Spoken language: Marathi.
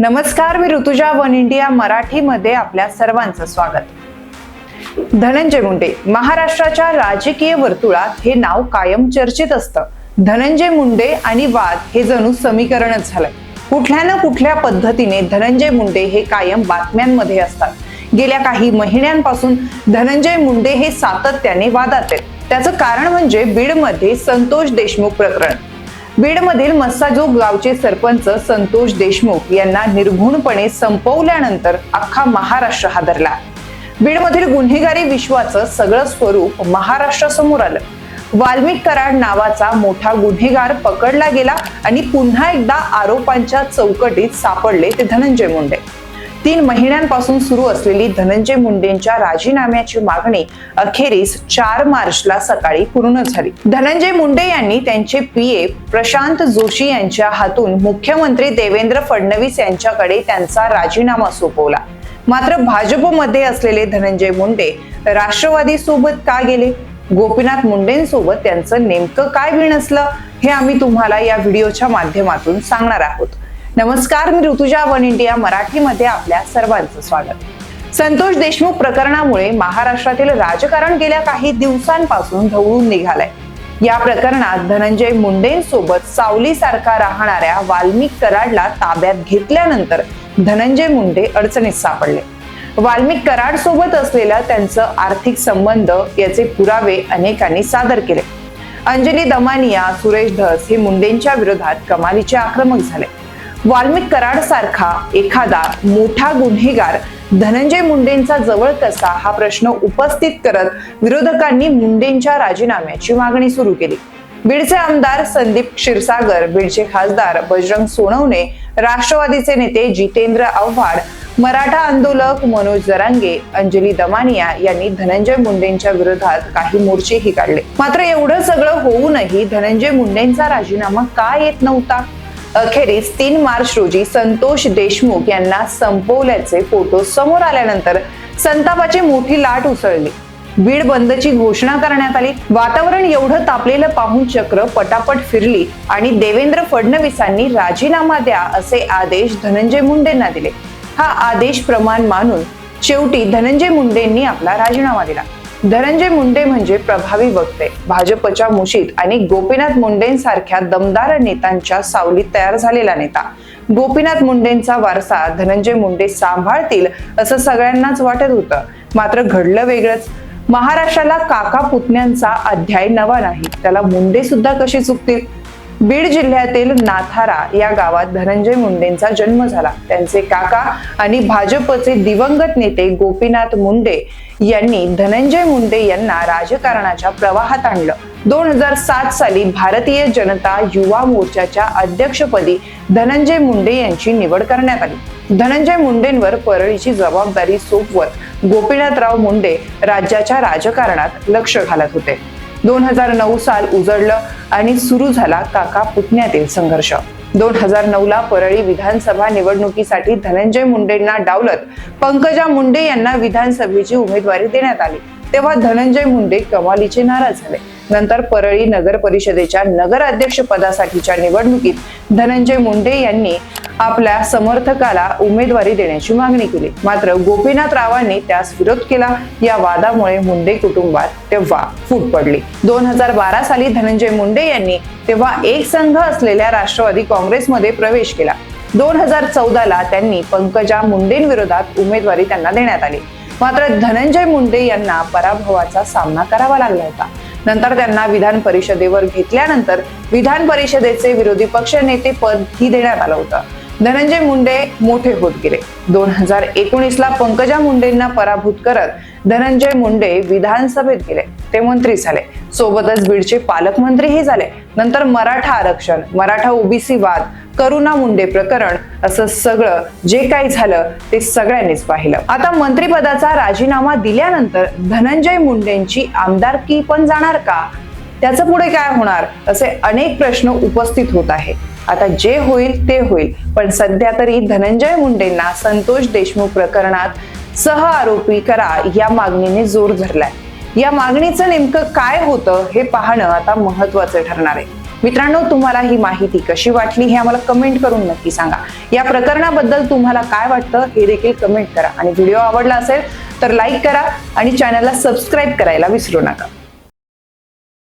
नमस्कार मी ऋतुजा वन इंडिया मराठीमध्ये आपल्या सर्वांचं स्वागत. धनंजय मुंडे महाराष्ट्राच्या राजकीय वर्तुळात हे नाव कायम चर्चेत असतं. धनंजय मुंडे आणि वाद हे जणू समीकरणच झालंय कुठल्या ना कुठल्या पद्धतीने धनंजय मुंडे हे कायम बातम्यांमध्ये असतात. गेल्या काही महिन्यांपासून धनंजय मुंडे हे सातत्याने वादात आहेत. त्याचं कारण म्हणजे बीडमध्ये संतोष देशमुख प्रकरण. बीडमधील मस्साजोग गावचे सरपंच संतोष देशमुख यांना निर्घुणपणे संपवल्यानंतर अख्खा महाराष्ट्र हादरला. बीडमधील गुन्हेगारी विश्वाचं सगळं स्वरूप महाराष्ट्रासमोर आलं. वाल्मिक कराड नावाचा मोठा गुन्हेगार पकडला गेला आणि पुन्हा एकदा आरोपांच्या चौकटीत सापडले ते धनंजय मुंडे. तीन महिन्यांपासून सुरू असलेली धनंजय मुंडेंच्या राजीनाम्याची मागणी अखेरीस चार मार्चला सकाळी पूर्ण झाली. धनंजय मुंडे यांनी त्यांचे पीए प्रशांत जोशी यांच्या हातून मुख्यमंत्री देवेंद्र फडणवीस यांच्याकडे त्यांचा राजीनामा सोपवला. मात्र भाजपमध्ये असलेले धनंजय मुंडे राष्ट्रवादी सोबत का गेले? गोपीनाथ मुंडेंसोबत त्यांचं नेमकं काय भिण असलं हे आम्ही तुम्हाला या व्हिडिओच्या माध्यमातून सांगणार आहोत. नमस्कार मी ऋतुजा वन इंडिया मराठीमध्ये आपल्या सर्वांचं स्वागत. संतोष देशमुख प्रकरणामुळे महाराष्ट्रातील राजकारण गेल्या काही दिवसांपासून ढवळून निघालंय. या प्रकरणात धनंजय मुंडेंसोबत सावलीसारखा राहणाऱ्या वाल्मिक कराडला ताब्यात घेतल्यानंतर धनंजय मुंडे अडचणीत सापडले. वाल्मिक कराड सोबत असलेला त्यांचं आर्थिक संबंध याचे पुरावे अनेकांनी सादर केले. अंजली दमानिया सुरेश धस हे मुंडेंच्या विरोधात कमालीचे आक्रमक झाले. वाल्मिक कराड सारखा एखादा मोठा गुन्हेगार धनंजय मुंडेंचा जवळ कसा हा प्रश्न उपस्थित करत विरोधकांनी मुंडेंच्या राजीनाम्याची मागणी सुरू केली. बीडचे आमदार संदीप क्षीरसागर बीडचे खासदार बजरंग सोनवणे राष्ट्रवादीचे नेते जितेंद्र आव्हाड मराठा आंदोलक मनोज जरांगे अंजली दमानिया यांनी धनंजय मुंडेंच्या विरोधात काही मोर्चेही काढले. मात्र एवढं सगळं होऊनही धनंजय मुंडेंचा राजीनामा का येत नव्हता? अखेरीस तीन मार्च रोजी संतोष देशमुख यांना संपवल्याचे फोटो समोर आल्यानंतर संतापाची मोठी लाट उसळली. बीड बंदची घोषणा करण्यात आली. वातावरण एवढं तापलेलं पाहून चक्र पटापट फिरली आणि देवेंद्र फडणवीसांनी राजीनामा द्या असे आदेश धनंजय मुंडेंना दिले. हा आदेश प्रमाण मानून शेवटी धनंजय मुंडेंनी आपला राजीनामा दिला. धनंजय मुंडे म्हणजे प्रभावी वक्ते. भाजपच्या मुशीत आणि गोपीनाथ मुंडेंसारख्या दमदार नेत्यांच्या सावलीत तयार झालेला नेता. गोपीनाथ मुंडेंचा वारसा धनंजय मुंडे सांभाळतील असं सगळ्यांनाच वाटत होतं. मात्र घडलं वेगळंच. महाराष्ट्राला काका पुतण्यांचा अध्याय नवा नाही. त्याला मुंडे सुद्धा कशी चुकतील? बीड जिल्ह्यातील नाथारा या गावात धनंजय मुंडेंचा जन्म झाला. त्यांचे काका आणि भाजपचे दिवंगत नेते गोपीनाथ मुंडे यांनी धनंजय मुंडे यांना राजकारणाच्या प्रवाहात आणलं. दोन हजार सात साली भारतीय जनता युवा मोर्चाच्या अध्यक्षपदी धनंजय मुंडे यांची निवड करण्यात आली. धनंजय मुंडेंवर परळीची जबाबदारी सोपवत गोपीनाथराव मुंडे राज्याच्या राजकारणात लक्ष घालत होते. दोन हजार नऊ साल उजळलं आणि सुरू झाला काका पुतण्यातील संघर्ष. दोन हजार नऊ ला परळी विधानसभा निवडणुकीसाठी धनंजय मुंडेंना डावलत पंकजा मुंडे यांना विधानसभेची उमेदवारी देण्यात आली. तेव्हा धनंजय मुंडे कमालीचे नाराज झाले. नंतर परळी नगर परिषदेच्या नगर अध्यक्ष पदासाठीच्या निवडणुकीत धनंजय मुंडे यांनी आपल्या समर्थकाला उमेदवारी देण्याची मागणी केली. मात्र गोपीनाथ रावांनी त्यास विरोध केला. या वादामुळे मुंडे कुटुंबात तेव्हा फूट पडली. दोन हजार बारा साली धनंजय मुंडे यांनी तेव्हा एक संघ असलेल्या राष्ट्रवादी काँग्रेसमध्ये प्रवेश केला. दोन हजार चौदाला त्यांनी पंकजा मुंडेंविरोधात उमेदवारी त्यांना देण्यात आली. मात्र धनंजय मुंडे यांना पराभवाचा सामना करावा लागला होता. नंतर त्यांना विधान परिषदेवर घेतल्यानंतर विधान परिषदेचे विरोधी पक्ष नेते पद ही देण्यात आलं होतं. धनंजय मुंडे मोठे होत गेले. दोन हजार एकोणीसला पंकजा मुंडेंना पराभूत करत धनंजय मुंडे विधानसभेत गेले. ते मंत्री झाले. सोबतच बीडचे पालकमंत्रीही झाले. नंतर मराठा आरक्षण मराठा ओबीसी वाद करुणा मुंडे प्रकरण असं सगळं जे काही झालं ते सगळ्यांनीच पाहिलं. आता मंत्रीपदाचा राजीनामा दिल्यानंतर धनंजय मुंडेंची आमदारकी पण जाणार का? त्याचं पुढे काय होणार असे अनेक प्रश्न उपस्थित होत आहे. आता जे होईल ते होईल. पण सध्या तरी धनंजय मुंडेंना संतोष देशमुख प्रकरणात सह आरोपी करा या मागणीने जोर धरलाय. या मागणीचं नेमकं काय होतं हे पाहणं आता महत्वाचं ठरणार आहे. मित्रांनो तुम्हाला ही माहिती कशी वाटली हे आम्हाला कमेंट करून नक्की सांगा. या प्रकरणाबद्दल तुम्हाला काय वाटतं हे देखील कमेंट करा. आणि व्हिडिओ आवडला असेल तर लाईक करा आणि चॅनलला सबस्क्राईब करायला विसरू नका.